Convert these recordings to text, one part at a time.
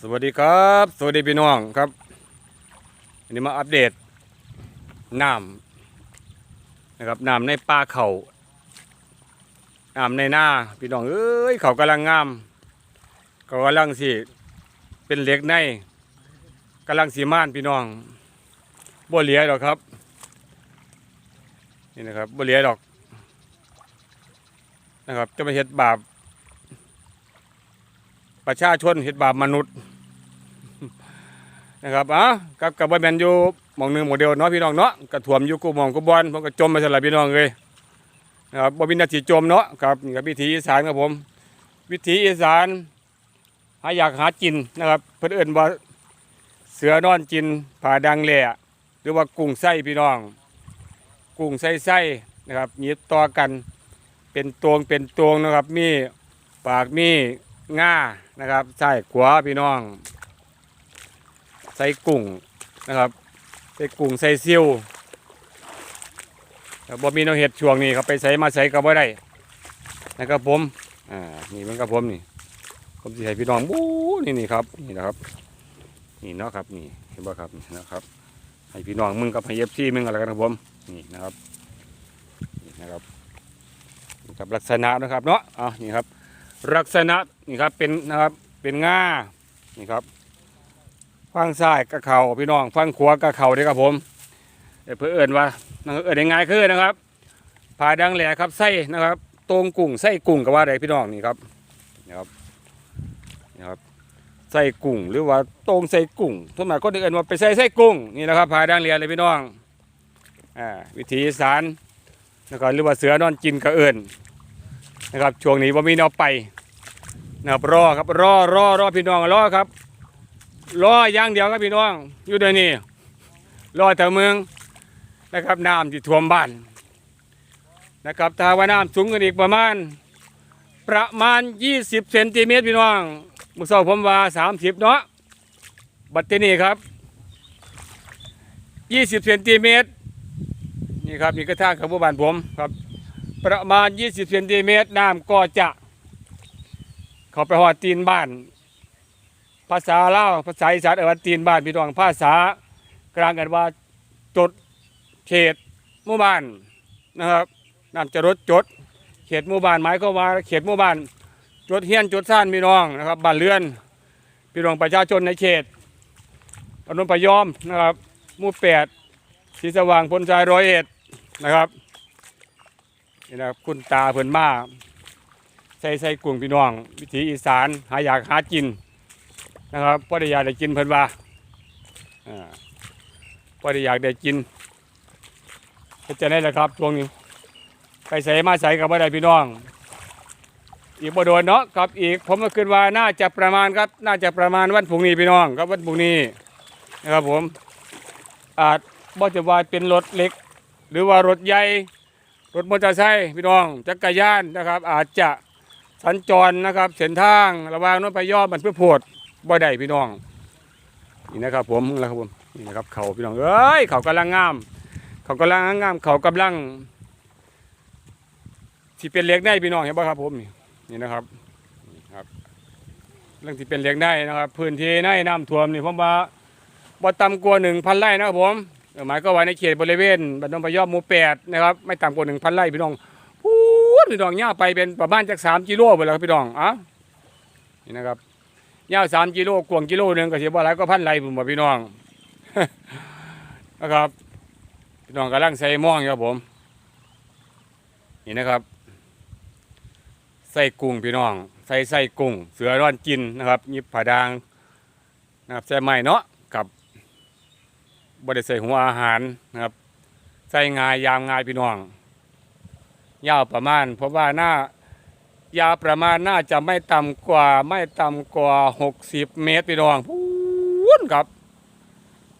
สวัสดีครับ สวัสดีพี่น้องครับอันนี้มาอัปเดตน้ำนะครับน้ำในป่าเขาน้ำในหน้าพี่น้องเอ้ยเขากำลังงามเขากำลังสิเป็นเล็กในกำลังสีม่านพี่น้องบ่เหลียดอกครับนี่นะครับบ่เหลียดอกนะครับจะมาเฮ็ดบาป ประชาชนเห็ดบาปมนุษย์นะครับอะกับกับบ่แมนอยู่มองหนึ่งหมองเดียวเนาะพี่น้องเนาะกระถ่วมอยู่กูมองกูบอลผมก็จมไปสลับพี่น้องเลยนะครับบ่มีนาทีจมเนาะครับนี่กับวิถีอีสานครับผม วิถีอีสานหาอยากหากินนะครับ เพิ่นเอิ้นว่าเสือนอนกินผ่าดังแหล่หรือว่ากุ้งไส้พี่น้อง กุ้งไส้ไส้นะครับหยิบต่อกันเป็นตวงเป็นตวงนะครับ มีปากมี ง่านะครับใส่ขวาพี่น้อง ใส่กุ้งนะครับ ใส่กุ้งใส่ซิวบ่มีน้องเห็ดช่วงนี้ครับไปใส่มาใส่ก็บ่ได้นะครับผมอ่านี่มันกับผมนี่ ผมสิให้พี่น้องบู๊นี่นี่ครับนี่นะครับ นี่เนาะครับนี่เห็นบ่ครับนี่นะครับ ให้พี่น้องมึงกับให้เย็บที่มึงอะไรกันครับผมนี่นะครับนี่นะครับนี่ครับลักษณะนะครับเนาะอะนี่ครับ ลักษณะนี่ครับเป็นนะครับเป็นง่านี่ครับฟังซ้ายกระเขาพี่น้องฟังขวากระเขาเด้อครับผมเดี๋ยวเพื่อเอิญว่านะครับเอิญง่ายๆคือนะครับผ่าดังแหล่ครับไส้นะครับตรงกุ้งไส้กุ้งก็ว่าอะได้พี่น้องนี่ครับนี่ครับนี่ครับไส้กุ้งหรือว่าตรงไส้กุ้งทุกหมายก็เอิญว่าไปใส่ไส้กุ้งนี่นะครับผ่าดังแหล่เลยพี่น้องอ่าวิธีสารนะครับหรือว่าเสือนอนกินกระเอิญ นะครับช่วงนี้ว่ามีแนวไปนะครับรอครับรอรอรอพี่น้องรอครับ รออย่างเดียวครับพี่น้อง อยู่เดี๋ยวนี้รอแต่เมืองนะครับน้ำที่ท่วมบ้านนะครับถ้าว่าน้ำสูงกันอีกประมาณ ประมาณ 20เซนติเมตรพี่น้องมุสาผมว่า 30 เนาะบัดทีนี้ครับ 20เซนติเมตรนี่ครับนี่ก็ทางของหมู่บ้านผมครับ ประมาณ 20เซนติเมตรน้ำก็จะ เข้าไปหอดตีนบ้าน ภาษาเล่าภาษาอีสานเอ่ยว่าตีนบ้านพี่น้องภาษากลางกันว่าจดเขตหมู่บ้านนะครับน้ำจะรถจด เขตหมู่บ้านหมายก็ว่าเขตหมู่บ้านจดเฮียนจดซ่านพี่น้องนะครับบ้านเรือนพี่น้องประชาชนในเขตอนุพยอมนะครับหมู่แปดสีสว่างพลชายร้อยเอ็ดนะครับ นี่นะครับคุณตาเพิ่นมาใส่ใส่กลุ่มพี่น้อง วิถีอีสานหาอยากหากินนะครับพอได้อยากได้กินเพิ่นว่าอ่าพอได้อยากได้กินเฮ็ดจะได้แหละครับช่วงนี้ไปใส่มาใส่กับบ่อได้พี่น้อง อีกบ่โดนเนาะครับอีกผมก็คิดว่าน่าจะประมาณครับ น่าจะประมาณวันพรุ่งนี้พี่น้องครับวันพรุ่งนี้นะครับผมอาจบ่จะว่าเป็นรถเล็ก หรือว่ารถใหญ่ รถมอเตอร์ไซค์พี่น้องจักรยานนะครับ อาจจะสัญจรนะครับ เส้นทางระหว่างน้นไปยอดมันเพื่อโพดบ่ได้พี่น้องนี่นะครับผมนะครับผมนี่นะครับเขาพี่น้องเอ้ยเขากำลังงาม เขากำลังงามเขากำลังที่เป็นเล็กได้พี่น้องเห็นป่ะครับผมนี่นี่นะครับครับเรื่องที่เป็นเล็กได้นะครับ พื้นที่ในน้ำท่วมนี่ผมว่าบ่ต่ำกว่าหนึ่งพันไร่นะครับผม หมายก็ว่าในเขตบริเวณบ้านดงพะยอมหมู่แปดนะครับไม่ต่ำกว่าหนึ่งพันไร่พี่น้องพูดพี่น้องย่าไปเป็นประมาณจากสามกิโลไปแล้วครับพี่น้องอะนี่นะครับย่าสามกิโลกวางกิโลหนึ่งก็เสียบ่หลายก็พันไร่ผมบอกพี่น้องนะครับพี่น้องกำลังใส่หม่องอยู่ครับผม นี่นะครับใส่กุ้งพี่น้อง ใส่ใส่กุ้งเสือร้อนกินนะครับยิบผาดางนะครับใส่ไม้เนาะ บบริใส่หัวอาหารนะครับ ใส่งายยามงายพี่น้องยาวประมาณ เพราะว่าหน้ายาวประมาณน่าจะไม่ต่ำกว่าไม่ต่ำกว่าหกสิบเมตรพี่น้องพูนครับ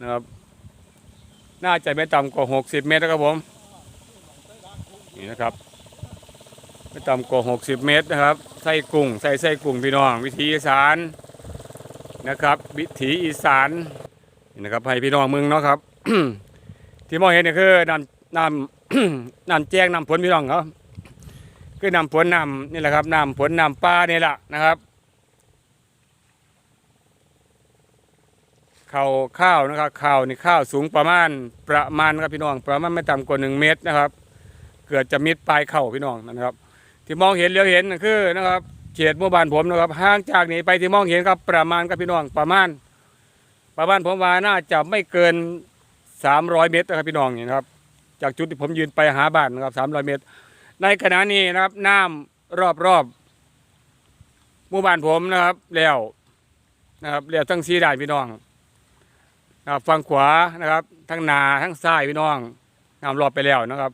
นะครับ น่าจะไม่ต่ำกว่าหกสิบเมตรนะครับผมนี่นะครับไม่ต่ำกว่าหกสิบเมตรนะครับใส่กุ้งใส่ใส่กุ้งพี่น้อง วิธีอีสานนะครับ วิถีอีสาน นะครับให้พี่น้องเมืองเนาะครับ ที่มองเห็นเนี่ยคือน้ำน้ำน้ำแจ้งน้ำฝนพี่น้องเขาคือน้ำฝนน้ำนี่แหละครับน้ำฝนน้ำปลานี่แหละนะครับเขาข้าวนะครับข้าวนี่ข้าวสูงประมาณประมาณครับพี่น้อง ประมาณไม่ต่ำกว่าหนึ่งเมตรนะครับ เกิดจะมิดปลายเข่าพี่น้องนะครับ ที่มองเห็นเลี้ยวเห็นนั่นคือนะครับเขตหมู่บ้านผมนะครับห่างจากนี้ไปที่มองเห็นครับประมาณครับพี่น้องประมาณ ประมาณผมว่าน่าจะไม่เกิน 300 เมตรนะครับพี่น้องนี่นะครับ จากจุดที่ผมยืนไปหาบ้านนะครับ 300 เมตร ในขณะนี้นะครับน้ำรอบรอบหมู่บ้านผมนะครับแล้วนะครับแล้วทั้งสีด้านพี่น้องนะครับฝั่งขวานะครับทั้งนาทั้งซ้ายพี่น้องน้ำรอบไปแล้วนะครับ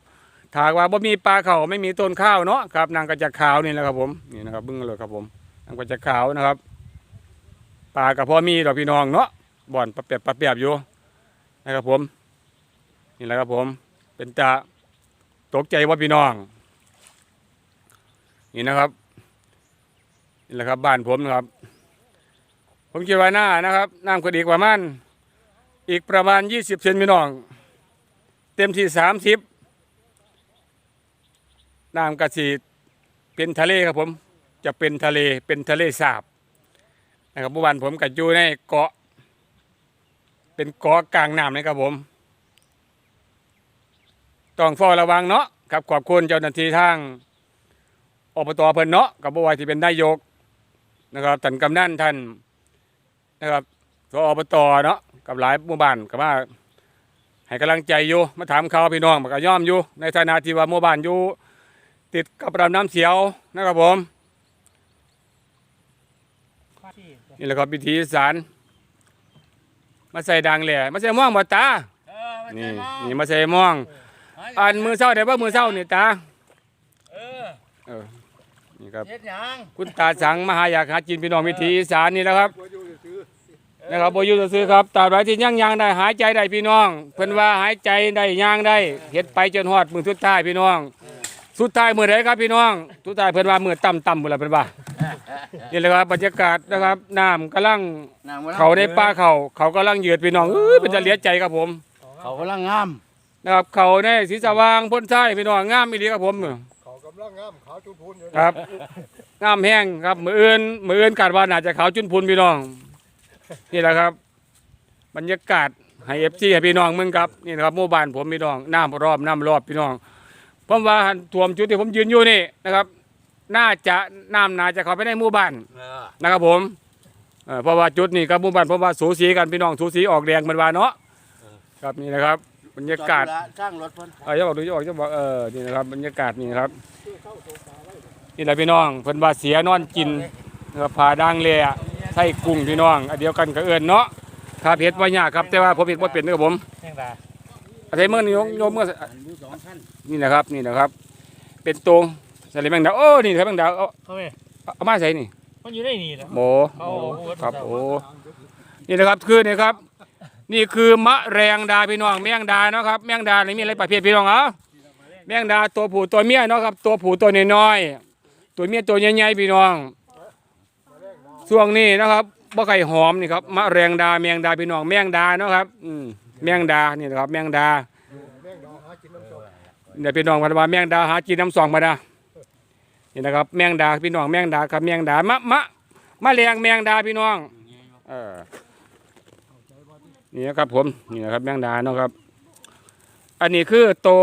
ถากว่าบ่มีปลาเขาไม่มีต้นข้าวเนาะครับนางกระจักขาวนี่แหละครับผมนี่นะครับบิ้งเลยครับผมนางกระจักขาวนะครับปลากับพ่อมีดอกพี่น้องเนาะ บ่อนปลาเปียบปลาเปียบอยู่นะครับผม นี่แหละครับผม เป็นตาตกใจว่าพี่น้อง นี่นะครับนี่แหละครับบ้านผมนะครับ ผมคิดว่าหน้านะครับน้ำก็ดีกว่ามันอีกประมาณ20เซนพี่น้อง เต็มที่30น้ำกระสีเป็นทะเลครับผม จะเป็นทะเลเป็นทะเลสาบนะครับเมื่อวานผมกับอยู่ในเกาะ เป็นเกาะกลางน้ำนะครับผม ต้องเฝ้าระวังเนาะครับขอบคุณเจ้าหน้าที่ทางอบตเพิ่นเนาะกับบัวที่เป็นนายกนะครับท่านกำนันท่านนะครับสอบตเนาะกับหลายหมู่บ้านกับว่าให้กำลังใจอยู่มาถามข่าวพี่น้องมันก็ย่อมอยู่ในฐานะที่ว่าหมู่บ้านอยู่ติดกับลำน้ำเสียวนะครับผมนี่แหละครับพิธีสาร มาใส่ดังแหล่มาใส่ม่วงบ่ตาเออมันนี่จะมานี่มาใส่ม่วงอันมือเศร้าได้บ่มือเศร้านี่ตาเออเออนี่ครับเฮ็ดหยังคุณตาสังมหาอยากหากินพี่น้องวิถีอีสานนี่นะครับนะครับ บ่อยู่ซื่อๆครับตราบใดที่ยังยางได้หายใจได้พี่น้อง เพิ่นว่าหายใจได้ยางได้เฮ็ดไปจนฮอดมื้อสุดท้ายพี่น้อง สุดท้ายมื้อใดครับพี่น้องสุดท้ายเพิ่นว่ามื้อต่ำๆพุ่นล่ะเพิ่นว่านี่แหละครับบรรยากาศนะครับน้ำกำลังนางบ่เขาในป่าเขาเขากำลังเหยือดพี่น้องเอ้ยเป็นจะเหลียใจครับผม เขากำลังงามนะครับเขาในสีสว่างพ้นใต้พี่น้องงามอีหลีครับผมเขากำลังงามขาวจุนพูนอยู่ครับงามแห้งครับมืออื่นมืออื่นกาดว่าน่าจะขาวจุนพุนพี่น้อง นี่แหละครับ บรรยากาศให้เอฟซีให้พี่น้องมึงครับนี่นะครับหมู่บ้านผมพี่น้องน้ำรอบน้ำรอบพี่น้อง ผมว่าท่วมจุดที่ผมยืนอยู่นี่นะครับ น่าจะน้ำน่าจะเข้าไปในหมู่บ้านเออนะครับผมเอ่อเพราะว่าจุดนี้กับหมู่บ้านเพราะว่าสูสีกันพี่น้องสูสีออกแดงเหมือนว่าเนาะครับนี่นะครับบรรยากาศจอดธุระสร้างรถเพิ่นเออจะบอกดูจะบอกจะบอกเออนี่นะครับบรรยากาศนี่นะครับนี่แหละพี่น้องเพิ่นว่าเสียนอนกินนะครับผาดังเลยอะไส้กุ้งพี่น้องอันเดียวกันกับเอิญเนาะครับเฮ็ดว่ายากครับแต่ว่าผมเฮ็ดบ่เป็นเด้อครับผม แม่งดา อาศัยเมื่อนี้ยกยกเมื่ออันอยู่สองขั้นนี่นะครับนี่นะครับ เป็นตรงใส่แมงดาโอ้นี่ครับแมงดาเอาเข้าไปเอามาใส่นี่มันอยู่ในนี่แหละโหเอาครับโอ้นี่นะครับคือนี่ครับ นี่คือมะแรงดาพี่น้องแมงดาเนาะครับแมงดานี่มีอะไรประเภทพี่น้องเอ้าแมงดาตัวผู้ตัวเมียเนาะครับตัวผู้ตัวน้อยๆตัวเมียตัวใหญ่ๆพี่น้องช่วงนี้นะครับบ่ไข่หอมนี่ครับมะแรงดาแมงดาพี่น้องแมงดาเนาะครับอืมแมงดานี่นะครับแมงดา แม่งดอกหากินน้ำตก เดี๋ยวพี่น้องพันว่าแมงดาหากินน้ำสองมาดานี่นะครับแมงดาพี่น้องแมงดาครับแมงดามะมะมะแรงแมงดาพี่น้องเออนี่นะครับผมนี่นะครับแมงดาเนาะครับ อันนี้คือตัว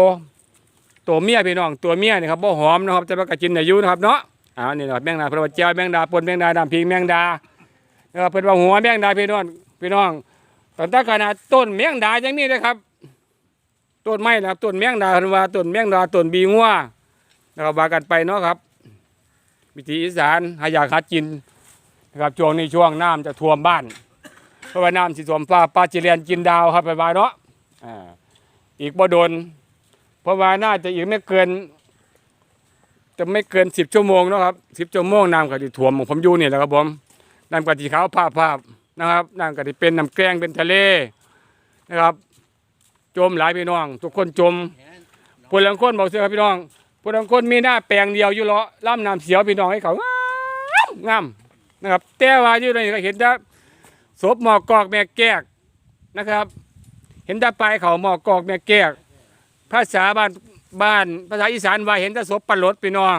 ตัวเมียพี่น้องตัวเมียนี่ครับบ่หอมนะครับจะมากระจินอายุนะครับเนาะอ่านี่นะครับแมงดาเพราะว่าเจียวแมงดาปนแมงดาดำพิงแมงดานะครับเป็นว่าหัวแมงดาพี่น้องพี่น้องตอนตั้งขนาดต้นแมงดายังมีเลยครับ ต้นไม้นะครับต้นแมงดาเพิ่นว่าต้นแมงดาต้นบีงัวนะครับว่ากันไปเนาะครับวิถีอีสานหายากหากินนะครับช่วงนี้ช่วงน้ำจะท่วมบ้าน เพราะว่าน้ำสิท่วมฟ้าปลาจิเรียนกินดาวครับไปว่าเนาะอ่าอีกบ่โดน เพราะว่าน่าจะอีกไม่เกิน จะไม่เกินสิบชั่วโมงเนาะครับสิบชั่วโมงน้ำก็จะท่วมของผมอยู่นี่ยแหละครับผมน้ำกะทิขาวภาพภาพนะครับน้ำกะทิเป็นน้ำแกล้งเป็นทะเลนะครับ จมหลายพี่น้อง ทุกคนจมผู้ลังคนบอกเสียครับพี่น้องผู้ลังคนมีหน้าแปลงเดียวอยู่เลาะล่ำน้ำเสียวพี่น้องให้เขางามงามนะครับ แต่ว่าอยู่ในก็เห็นได้ศพหมอกกอกแม่แก้กนะครับ เห็นแต่ปลายเขาหมอกกอกแม่แก้กภาษาบ้านบ้าน ภาษาอีสานว่าเห็นแต่ศพปลาลดพี่น้อง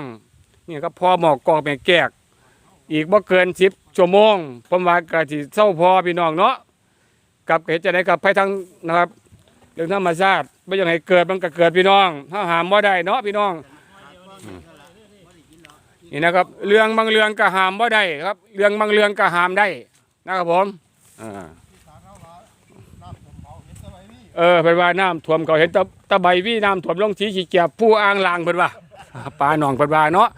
นี่ก็พอหมอกกอกแม่แก้กอีกบ่เกินสิบชั่วโมงผมว่ากะสิเศร้าพอพี่น้องเนาะกับเหตุจะไหนกับภัยทางนะครับ เรื่องธรรมชาติไม่อยังให้เกิดมันก็เกิดพี่น้อง ถ้าหามว่าได้เนาะพี่น้องนี่นะครับ เรื่องบางเรื่องก็หามว่าได้ครับ เรื่องบางเรื่องก็หามได้นะครับผมเออเป็นว่าน้ำท่วมเขาเห็นตะตะใบวี่น้ำท่วมลงสีขี้เกียจผู้อ่างลางเป็นว่าปลาหนองเป็นว่าเนาะ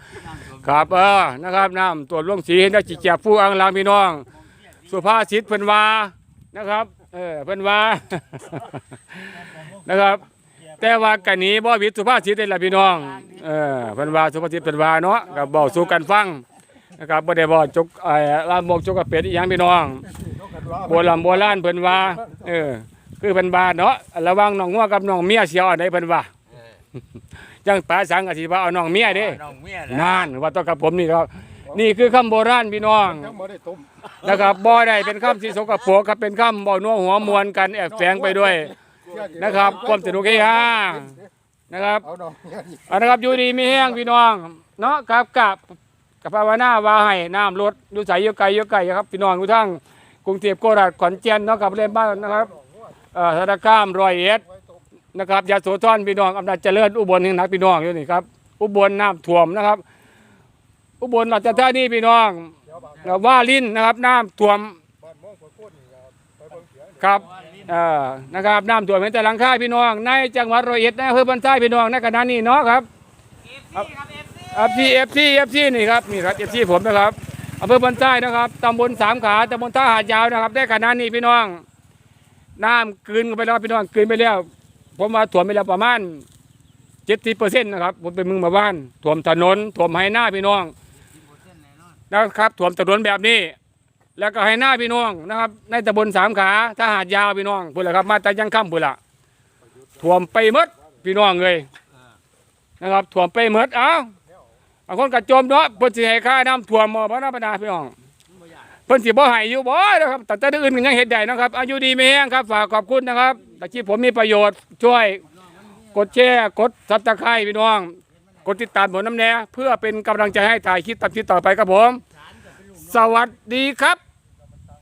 ครับเออนะครับน้ำท่วมลงสีเห็นได้ขี้เกียจผู้อ่างลางพี่น้อง สุภาษิตเป็นว่านะครับ เออเป็นว่า นะครับ แต่ว่ากันนี้บ่วิตสุภาษิตได้ละพี่น้อง เออเพิ่นว่าสุภาษิตเป็นว่าเนาะก็เว้าสู่กันฟังนะครับบ่ได้บ่จกไอ้ลามกจกกระเป็ดอีหยังพี่น้องนกกระว่าโบราณโบราณเพิ่นว่า เออ คือเพิ่นว่าเนาะระหว่างน้องงัวกับน้องเมียเสียวอันใดเพิ่นว่าจังปาสังก็สิว่าเอาน้องเมียเด้น้องเมียนานว่าต้องกับผมนี่ครับ นี่คือคำโบราณพี่น้อง ยังไม่ได้ต้มนะครับบ่ได้เป็นคำที่สกปรกครับเป็นคำบ่นัวหัวมวลกันแอบแฝงไปด้วย นะครับความสนุกเฮฮา นะครับ เอาน้องเนี่ยดิเอานะครับอยู่ดีมีแห้งพี่น้อง เนาะครับกับกับภาวนาว่าให้น้ำลดอยู่ใสอยู่ไกลอยู่ไกลครับพี่น้องทุกทั้งกรุงเทพโคราชขอนแก่นเนาะกับเล่นบ้านนะครับเอ่อสารคามร้อยเอ็ดนะครับยาโสธรพี่น้องอำนาจเจริญอุบลนี่นักพี่น้องอยู่นี่ครับอุบลน้ำท่วมนะครับ อุบลราชธานีพี่น้องเดี๋ยวบางแล้วว่าลิ้นนะครับน้ำท่วมบ้านมองคนคนนี่ครับไปเบิ่งเสียงครับเอ่อนะครับน้ำท่วมเป็นแต่หลังคาพี่น้องในจังหวัดร้อยเอ็ดในอำเภอบันไซพี่น้องในขณะนี้เนาะครับเอฟซีเอฟซีเอฟซีนี่ครับนี่ครับเอฟซีผมนะครับอำเภอบันไซนะครับตำบลสามขาตำบลท่าหาดยาวนะครับได้ขณะนี้พี่น้องน้ำกลืนเข้าไปแล้วพี่น้องกลืนไปแล้วผมว่าท่วมไปแล้วประมาณเจ็ดสิบเปอร์เซ็นต์นะครับผมเป็นมึงมาบ้านท่วมถนนท่วมไหหน้าพี่น้อง นะครับท่วมถนนแบบนี้ แล้วก็ให้หน้าพี่น้องนะครับ ในตำบลสามขาถ้าหาดยาวพี่น้องพุ่นละครับ มาแต่ยังค่ำพุ่นละท่วมไปมดพี่น้องเลยนะครับท่วมไปมดเอ้าบางคนกระโจมเนาะเพิ่นสิให้ค่าน้ำท่วมบ่บ่น่าปานาพี่น้องเพิ่นสิบ่ให้อยู่บ่นะครับแต่แต่อื่นยังเฮ็ดได้นะครับ อายุดีไมีแห้งครับฝากขอบคุณนะครับตะกี้ผมมีประโยชน์ช่วยกดแชร์กดซับสไครต์พี่น้อง กดติดตามผมน้ำแน่เพื่อเป็นกำลังใจให้ถ่ายคลิปตัดคลิปต่อไปครับผม สวัสดีครับ